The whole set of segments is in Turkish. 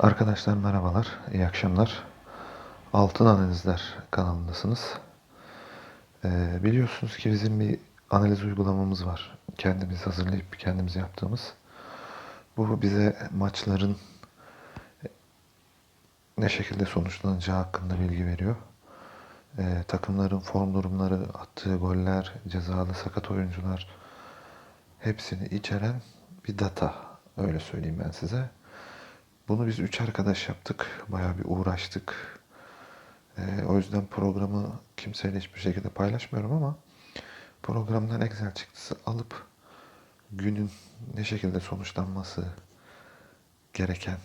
Arkadaşlar merhabalar, iyi akşamlar. Altın Analizler kanalındasınız. Ee, biliyorsunuz ki bizim bir analiz uygulamamız var. Kendimiz hazırlayıp kendimiz yaptığımız. Bu bize maçların ne şekilde sonuçlanacağı hakkında bilgi veriyor. Ee, takımların form durumları, attığı goller, cezalı sakat oyuncular hepsini içeren bir data. Öyle söyleyeyim ben size. Bunu biz üç arkadaş yaptık. Bayağı bir uğraştık. Ee, o yüzden programı kimseyle hiçbir şekilde paylaşmıyorum ama programdan Excel çıktısı alıp günün ne şekilde sonuçlanması gereken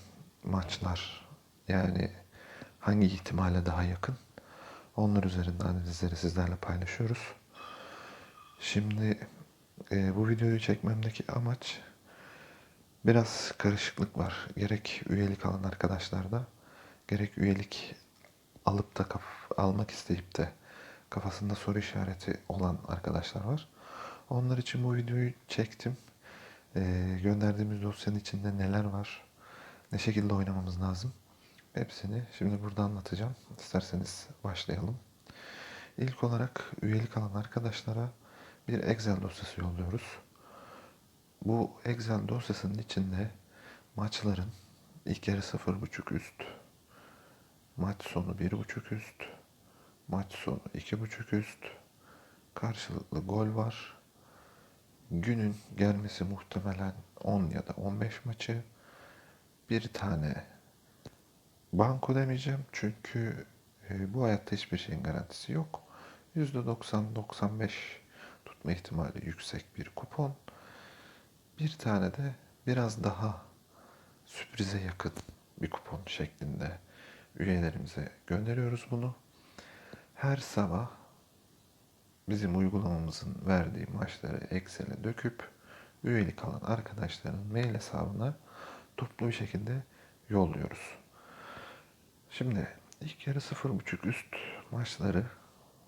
maçlar yani hangi ihtimale daha yakın onlar üzerinde analizleri sizlerle paylaşıyoruz. Şimdi e, bu videoyu çekmemdeki amaç Biraz karışıklık var. Gerek üyelik alan arkadaşlarda, gerek üyelik alıp da kaf- almak isteyip de kafasında soru işareti olan arkadaşlar var. Onlar için bu videoyu çektim. Ee, gönderdiğimiz dosyanın içinde neler var, ne şekilde oynamamız lazım. Hepsini şimdi burada anlatacağım. İsterseniz başlayalım. İlk olarak üyelik alan arkadaşlara bir Excel dosyası yolluyoruz. Bu Excel dosyasının içinde maçların ilk yarı 0.5 üst, maç sonu 1.5 üst, maç sonu 2.5 üst, karşılıklı gol var. Günün gelmesi muhtemelen 10 ya da 15 maçı. Bir tane banko demeyeceğim çünkü e, bu hayatta hiçbir şeyin garantisi yok. %90-95 tutma ihtimali yüksek bir kupon. Bir tane de biraz daha sürprize yakın bir kupon şeklinde üyelerimize gönderiyoruz bunu. Her sabah bizim uygulamamızın verdiği maçları Excel'e döküp üyelik alan arkadaşların mail hesabına toplu bir şekilde yolluyoruz. Şimdi ilk yarı 0.5 üst maçları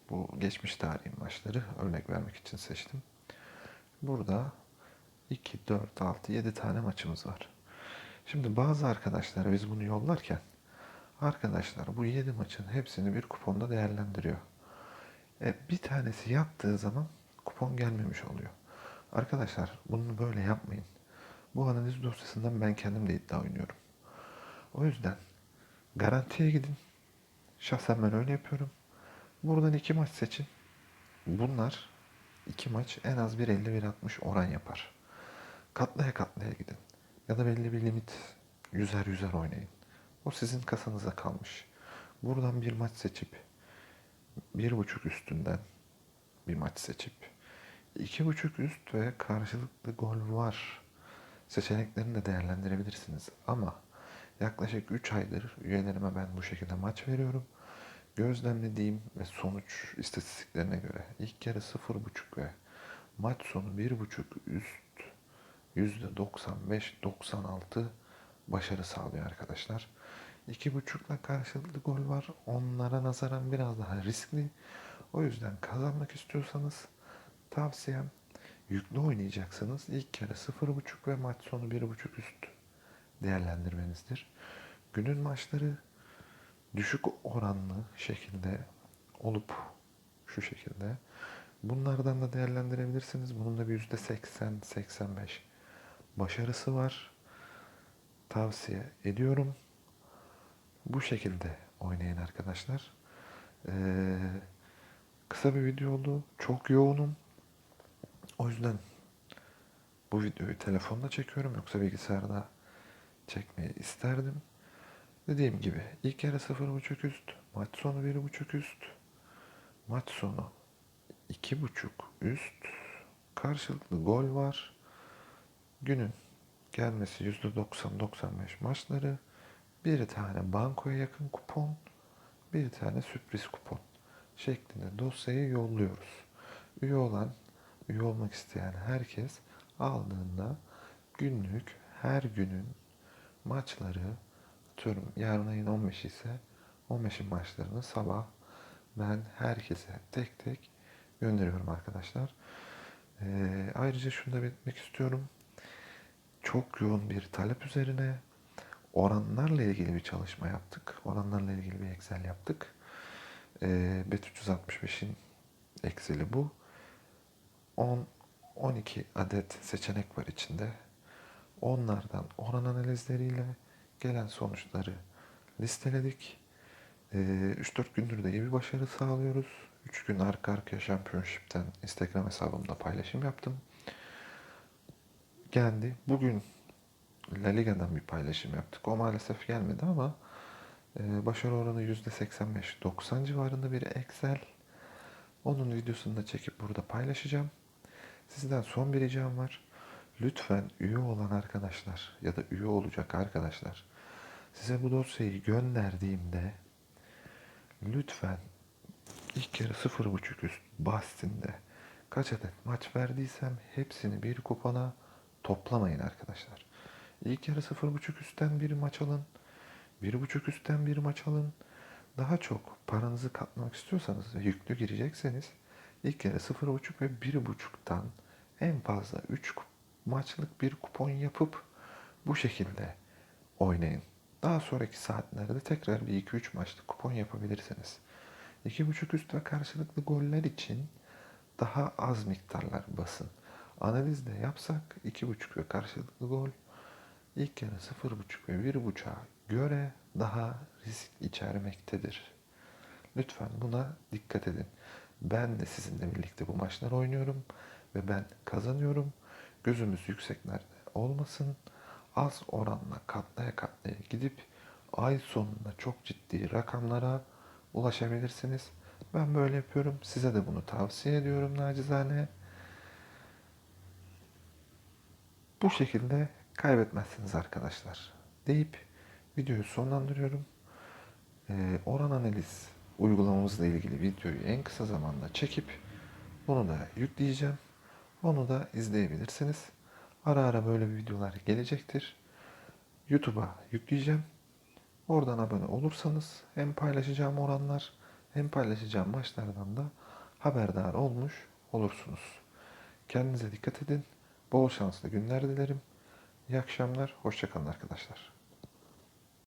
bu geçmiş tarihin maçları örnek vermek için seçtim. Burada 2, 4, 6, 7 tane maçımız var. Şimdi bazı arkadaşlara biz bunu yollarken arkadaşlar bu 7 maçın hepsini bir kuponda değerlendiriyor. E, bir tanesi yattığı zaman kupon gelmemiş oluyor. Arkadaşlar bunu böyle yapmayın. Bu analiz dosyasından ben kendim de iddia oynuyorum. O yüzden garantiye gidin. Şahsen ben öyle yapıyorum. Buradan iki maç seçin. Bunlar iki maç en az 1.50-1.60 oran yapar. Katlaya katlaya gidin. Ya da belli bir limit yüzer yüzer oynayın. O sizin kasanıza kalmış. Buradan bir maç seçip bir buçuk üstünden bir maç seçip iki buçuk üst ve karşılıklı gol var seçeneklerini de değerlendirebilirsiniz. Ama yaklaşık 3 aydır üyelerime ben bu şekilde maç veriyorum. Gözlemlediğim ve sonuç istatistiklerine göre ilk yarı 0.5 ve maç sonu 1.5 üst %95-96 başarı sağlıyor arkadaşlar. 2.5'la karşılıklı gol var. Onlara nazaran biraz daha riskli. O yüzden kazanmak istiyorsanız tavsiyem yüklü oynayacaksanız ilk kere 0.5 ve maç sonu 1.5 üst değerlendirmenizdir. Günün maçları düşük oranlı şekilde olup şu şekilde bunlardan da değerlendirebilirsiniz. Bunun da bir %80-85 başarısı var. Tavsiye ediyorum. Bu şekilde oynayın arkadaşlar. Ee, kısa bir video oldu. Çok yoğunum. O yüzden bu videoyu telefonda çekiyorum. Yoksa bilgisayarda çekmeyi isterdim. Dediğim gibi ilk yarı 0.5 üst, maç sonu 1.5 üst, maç sonu 2.5 üst, karşılıklı gol var günün gelmesi %90-95 maçları, bir tane bankoya yakın kupon, bir tane sürpriz kupon şeklinde dosyayı yolluyoruz. Üye olan, üye olmak isteyen herkes aldığında günlük her günün maçları atıyorum yarın ayın 15 ise 15'in maçlarını sabah ben herkese tek tek gönderiyorum arkadaşlar. Ee, ayrıca şunu da belirtmek istiyorum çok yoğun bir talep üzerine oranlarla ilgili bir çalışma yaptık. Oranlarla ilgili bir Excel yaptık. Ee, Bet 365'in Excel'i bu. 10 12 adet seçenek var içinde. Onlardan oran analizleriyle gelen sonuçları listeledik. Ee, 3-4 gündür de iyi bir başarı sağlıyoruz. 3 gün arka arkaya Championship'ten Instagram hesabımda paylaşım yaptım. Geldi. Bugün La Liga'dan bir paylaşım yaptık. O maalesef gelmedi ama e, başarı oranı %85-90 civarında bir Excel. Onun videosunu da çekip burada paylaşacağım. Sizden son bir ricam var. Lütfen üye olan arkadaşlar ya da üye olacak arkadaşlar size bu dosyayı gönderdiğimde lütfen ilk yarı 0.5 üst bahsinde kaç adet maç verdiysem hepsini bir kupona toplamayın arkadaşlar. İlk yarı 0.5 üstten bir maç alın. 1.5 üstten bir maç alın. Daha çok paranızı katlamak istiyorsanız ve yüklü girecekseniz ilk yarı 0.5 ve 1.5'tan en fazla 3 maçlık bir kupon yapıp bu şekilde oynayın. Daha sonraki saatlerde tekrar bir 2-3 maçlık kupon yapabilirsiniz. 2.5 üst ve karşılıklı goller için daha az miktarlar basın. Analiz de yapsak 2.5 ve karşılıklı gol ilk yarı 0.5 ve 1.5'a göre daha risk içermektedir. Lütfen buna dikkat edin. Ben de sizinle birlikte bu maçları oynuyorum ve ben kazanıyorum. Gözümüz yükseklerde olmasın. Az oranla katlaya katlaya gidip ay sonunda çok ciddi rakamlara ulaşabilirsiniz. Ben böyle yapıyorum. Size de bunu tavsiye ediyorum nacizane. Bu şekilde kaybetmezsiniz arkadaşlar. Deyip videoyu sonlandırıyorum. Ee, oran analiz uygulamamızla ilgili videoyu en kısa zamanda çekip bunu da yükleyeceğim. Onu da izleyebilirsiniz. Ara ara böyle bir videolar gelecektir. YouTube'a yükleyeceğim. Oradan abone olursanız hem paylaşacağım oranlar hem paylaşacağım maçlardan da haberdar olmuş olursunuz. Kendinize dikkat edin. Bol şanslı günler dilerim. İyi akşamlar. Hoşçakalın arkadaşlar.